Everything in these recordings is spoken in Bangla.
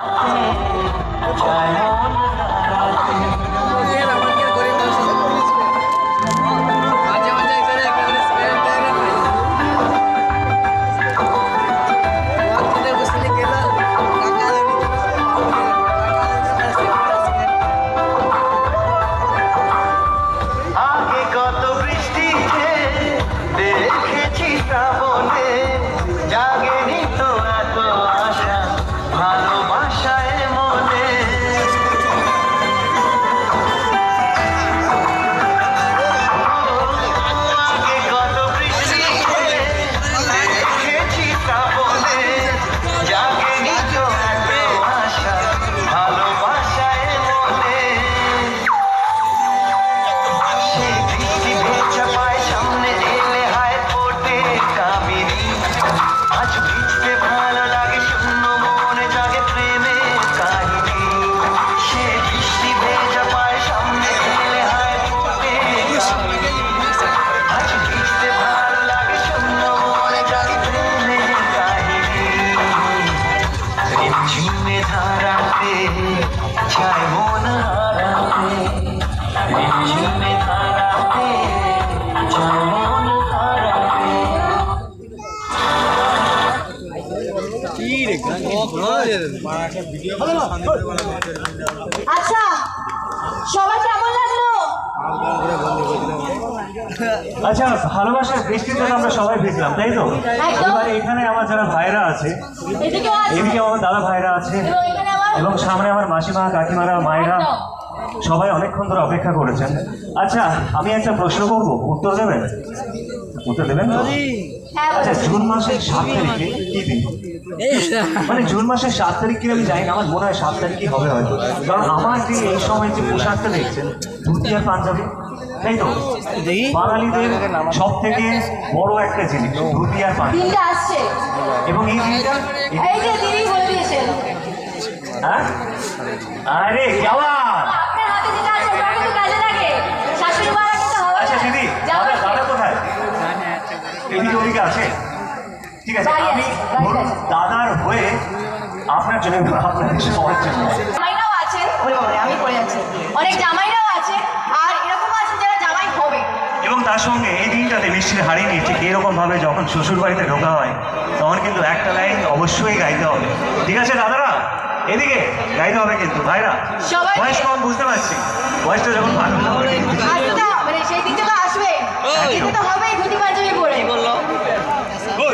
对，好。আচ্ছা সবাই কেমন লাগল? আচ্ছা ভালোবাসার জন্য আমরা সবাই ভিজলাম তাই তো। এবার এখানে আমার যারা ভাইরা আছে এদিকে আমার দাদা ভাইরা আছে এবং এখানে আমার এবং সামনে আমার মাসিমা কাকিমারা মায়েরা সবাই অনেকক্ষণ ধরে অপেক্ষা করেছেন। আচ্ছা আমি একটা প্রশ্ন করব উত্তর দেবেন? উত্তর দেবেন আচ্ছা জুন মাসের সাত তারিখে কি দিন? মানে জুন মাসের সাত তারিখ কি আমি জানি না আমার মনে হয় সাত তারিখই হবে হয়তো। কারণ আমার যে এই সময় যে পোশাকটা দেখছেন ধুতি আর পাঞ্জাবি তাই তো? বাঙালিদের সব থেকে বড় একটা জিনিস ধুতি আর পাঞ্জাবি। এবং এই দিনটা হ্যাঁ? আরে জওয়ান আছে? ঠিক আছে আমি ধরুন দাদার হয়ে আপনার জন্য আপনার সবার জন্য জামাইরাও আছেন? আমি পড়ে যাচ্ছি। অনেক জামাইরাও আছে আর এরকম আছে যারা জামাই হবে। এবং তার সঙ্গে এই দিনটাতে মিষ্টির হারিয়ে নিয়ে ঠিক এরকম ভাবে যখন শ্বশুর বাড়িতে ঢোকা হয় তখন কিন্তু একটা লাইন অবশ্যই গাইতে হবে। ঠিক আছে দাদারা? এদিকে গাইতে হবে কিন্তু ভাইরা। বয়স কম বুঝতে পারছি। বয়সটা যখন ভালো হবে আসবে তো মানে সেই দিনটা আসবে।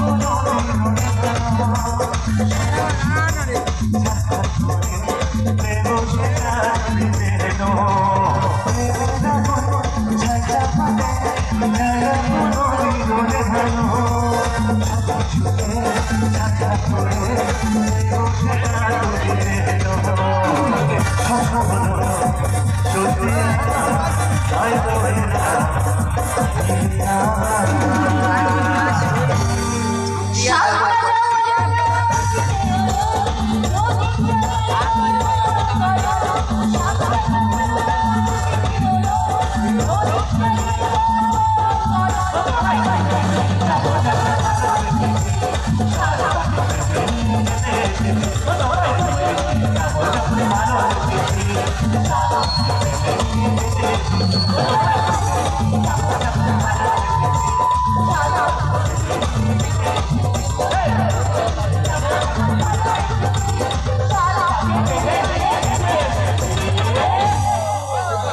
Oh, no, no, no. পরে সেই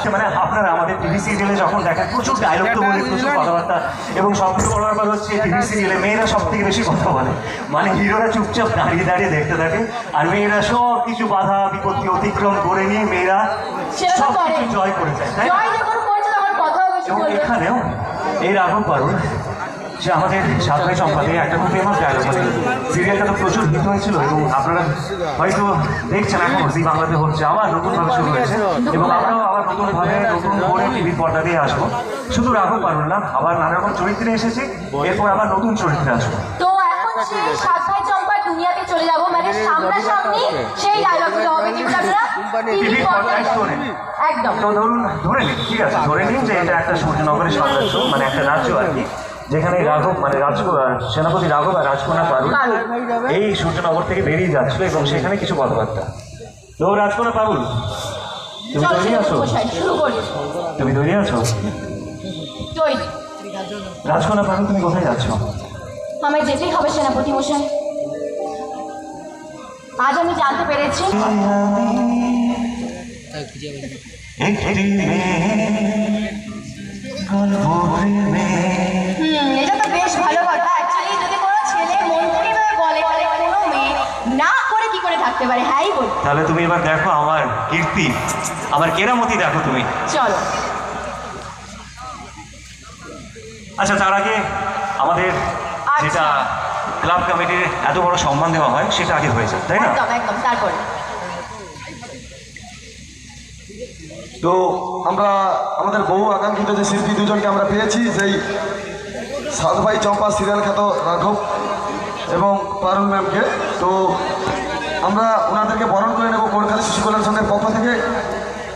তো মানে আপনারা আমাদের টিভি সিরিয়ালে যখন দেখেন প্রচুর ডায়লগ তো বলে প্রচুর কথাবার্তা। এবং সব থেকে বড় ব্যাপার হচ্ছে টিভি সিরিয়ালে মেয়েরা সব থেকে বেশি কথা বলে। মানে হিরোরা চুপচাপ দাঁড়িয়ে দাঁড়িয়ে দেখতে থাকে আর মেয়েরা সব কিছু বাধা বিপত্তি অতিক্রম করে নিয়ে মেয়েরা সব কিছু জয় করে যায় তাই এবং এখানেও এই রাঘব পারুল যে আমাদের সাতটাই সম্পাদে একটা খুব ফেমাস ডায়লগ মানে সিরিয়ালটা তো প্রচুর হিট হয়েছিল এবং আপনারা হয়তো দেখছেন এখন জি বাংলাতে হচ্ছে আবার নতুনভাবে শুরু হয়েছে এবং আমরাও আবার নতুনভাবে নতুন করে টিভির পর্দা দিয়ে আসব। শুধু রাঘব পারুল না আবার নানা রকম চরিত্রে এসেছি এরপর আবার নতুন চরিত্রে আসব। তো এখন সেই সাত ভাই চম্পার দুনিয়াতে চলে যাব মানে সামনাসামনি সেই ডায়লগগুলো হবে টিভি টিভির পর্দায় শোনেন। একদম। তো ধরুন ধরে নিন ঠিক আছে ধরে নিন যে এটা একটা সূর্যনগরের সাম্রাজ্য মানে একটা রাজ্য আর কি। যেখানে রাঘব মানে রাজ সেনাপতি রাঘব আর রাজকন্যা পারুল পারুল। এই সূর্যনগর থেকে বেরিয়ে যাচ্ছিল এবং সেখানে কিছু কথাবার্তা তো রাজকন্যা পারুল তুমি তৈরি আছো তুমি তৈরি আছো তৈরি রাজকন্যা পারুল তুমি কোথায় যাচ্ছ আমায় যেতেই হবে সেনাপতি মশাই আজ আমি জানতে পেরেছি একটি মেয়ে এটা তো বেশ ভালো কথা। অ্যাকচুয়ালি যদি কোনো ছেলে মন্ত্রীভাবে বলে তাহলে কোনো মেয়ে না করে কি করে থাকতে পারে? হ্যাঁই বল। তাহলে তুমি এবার দেখো আমার কীর্তি আমার কেরামতি দেখো তুমি। চলো। আচ্ছা তার আগে আমাদের আচ্ছা। যেটা ক্লাব কমিটির এত বড় সম্মান দেওয়া হয় সেটা আগে হয়ে যায় তাই না? একদম একদম তারপরে। তো আমরা, আমাদের বহু আকাঙ্ক্ষিত যে শিল্পী দুজনকে আমরা পেয়েছি, সেই সাত ভাই চম্পা সিরিয়াল খ্যাত রাঘব এবং পারুল ম্যামকে। তো আমরা ওনাদেরকে বরণ করে নেব কোরখালী শিশু কল্যাণ সংঘের পক্ষ থেকে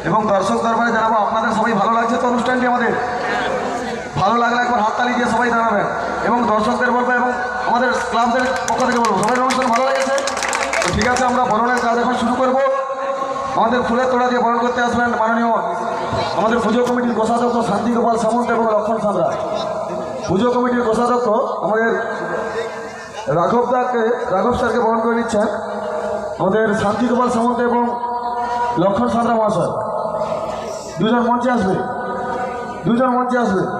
এবং দর্শক দরবারে জানাব, আপনাদের সবাই ভালো লাগছে তো অনুষ্ঠানটি আমাদের? ভালো লাগলে একবার হাততালি দিয়ে সবাই জানাবেন এবং দর্শকদের বলব এবং আমাদের ক্লাবদের পক্ষ থেকে বলব। সবাই অনুষ্ঠান ভালো লেগেছে? তো ঠিক আছে, আমরা বরণের কাজ এখন শুরু করব। আমাদের ফুলের তোড়া দিয়ে বরণ করতে আসবেন মাননীয় আমাদের পুজো কমিটির কোষাধ্যক্ষ শান্তি গোপাল সামন্ত এবং লক্ষণ সামরা পুজো কমিটির কোষাধ্যক্ষ আমাদের রাঘব দাকে, রাঘব স্যারকে বরণ করে নিচ্ছেন। আমাদের শান্তি গোপাল সামন্ত এবং লক্ষণ সামরা মহাশয়। দুজন মঞ্চে আসবে। দুজন মঞ্চে আসবে।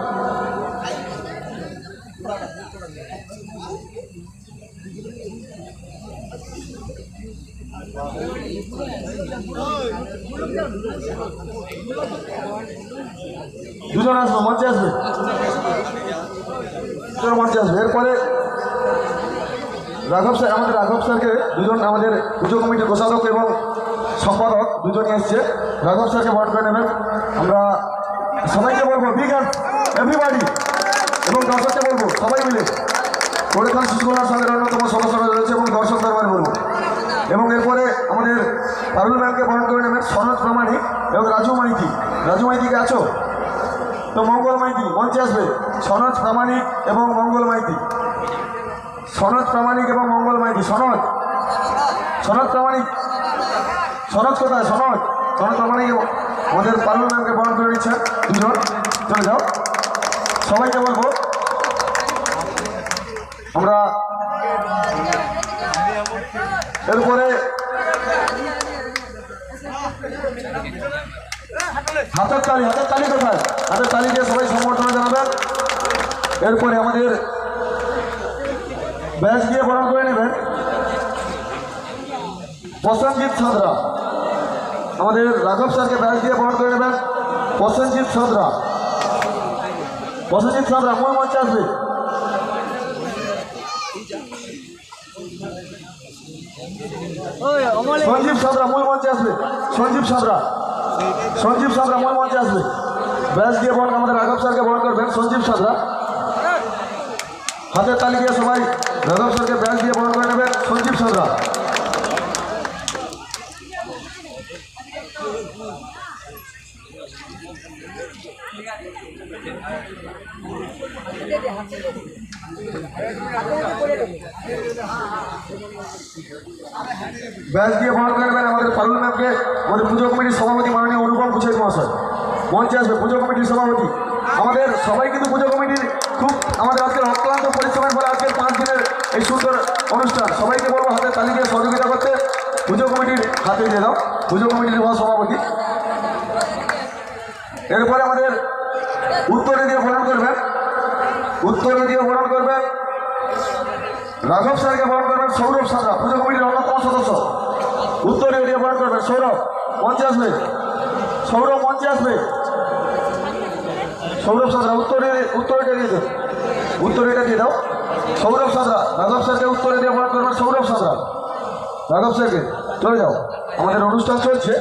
দুজন আসবে, মঞ্চে আসবে। দুজন মঞ্চে আসবে। এরপরে রাঘব স্যার, আমাদের রাঘব স্যারকে দুজন আমাদের পুজো কমিটির কোষাধ্যক্ষ এবং সম্পাদক দুজনই এসছে। রাঘব স্যারকে বরণ করে নেবেন। আমরা সবাইকে বলব বিগ এভরিবাডি এবং দর্শককে বলব, সবাই মিলে। শিশুকলার সঙ্গের অন্যতম সদস্যরা রয়েছে এবং দর্শক দরবারে বলব এবং এরপরে আমাদের পারুল ম্যামকে বরণ করে নেবেন সনজ প্রামাণিক এবং রাজু রাজু মাইতিকে আছো? তো মঙ্গল মাইতি, মঞ্চে আসবে। সনজ প্রামাণিক এবং মঙ্গল মাইতি। সনজ প্রামাণিক এবং মঙ্গল মাইতি। সনজ সনজ প্রামাণিক। সনজ কোথায়? সনজ তার মানে আমাদের পারুল ম্যামকে বরণ করে নিচ্ছে দুজন। চলে যাও। সবাইকে বলব, আমরা এরপরে হাতের তালি হাতের তালি কোথায় হাতের তালি দিয়ে সবাই সম্বর্ধনা জানাবেন। এরপরে আমাদের ব্যাচ দিয়ে বরণ করে নেবেন। প্রসেনজিৎ সাঁতরা আমাদের রাঘব স্যারকে ব্যাচ দিয়ে বরণ করে নেবেন। প্রসেনজিৎ সাঁতরা প্রসেনজিৎ সাঁতরা মূল মঞ্চে আসবে। সঞ্জীব সাঁতরা মূল মঞ্চে আসবে। সঞ্জীব সাঁতরা সঞ্জীব সাঁতরা মূল মঞ্চে আসবে ব্যাচ দিয়ে বরণ আমাদের রাঘব স্যারকে বরণ করবেন সঞ্জীব সাঁতরা হাতের তালি দিয়ে সবাই রাঘব স্যারকে ব্যাচ দিয়ে বরণ করে নেবেন সঞ্জীব সাঁতরা ব্যাচ দিয়ে বরণ করে নেবেন আমাদের পারুল ম্যামকে আমাদের পুজো কমিটির সভাপতি মাননীয় অনুপম কুচের মহাশয়। মঞ্চে আসবে পুজো কমিটির সভাপতি। আমাদের সবাই কিন্তু পুজো কমিটির খুব আমাদের আজকের অক্লান্ত পরিশ্রমের ফলে আজকের পাঁচ দিনের এই সুন্দর অনুষ্ঠান। সবাইকে বলব হাতে তালি দিয়ে সহযোগিতা করতে। পুজো কমিটির হাতে দিয়ে দাও। পুজো কমিটির মহা সভাপতি এরপরে আমাদের উত্তরে দিয়ে করবেন উত্তরে দিয়ে বরণ করবেন। রাঘব স্যারকে বরণ করবেন, সৌরভ সাঁতরা পুজো কমিটির অন্যতম সদস্য। উত্তরে দিয়ে বরণ করবেন, সৌরভ মঞ্চে আসবে সৌরভ মঞ্চে আসবে সৌরভ সাঁতরা উত্তরে উত্তরে দিয়ে দাও উত্তরে দিয়ে দাও। সৌরভ সাঁতরা রাঘব স্যারকে উত্তরে দিয়ে বরণ করবেন, সৌরভ সাঁতরা রাঘব স্যারকে চলে যাও। আমাদের অনুষ্ঠান চলছে।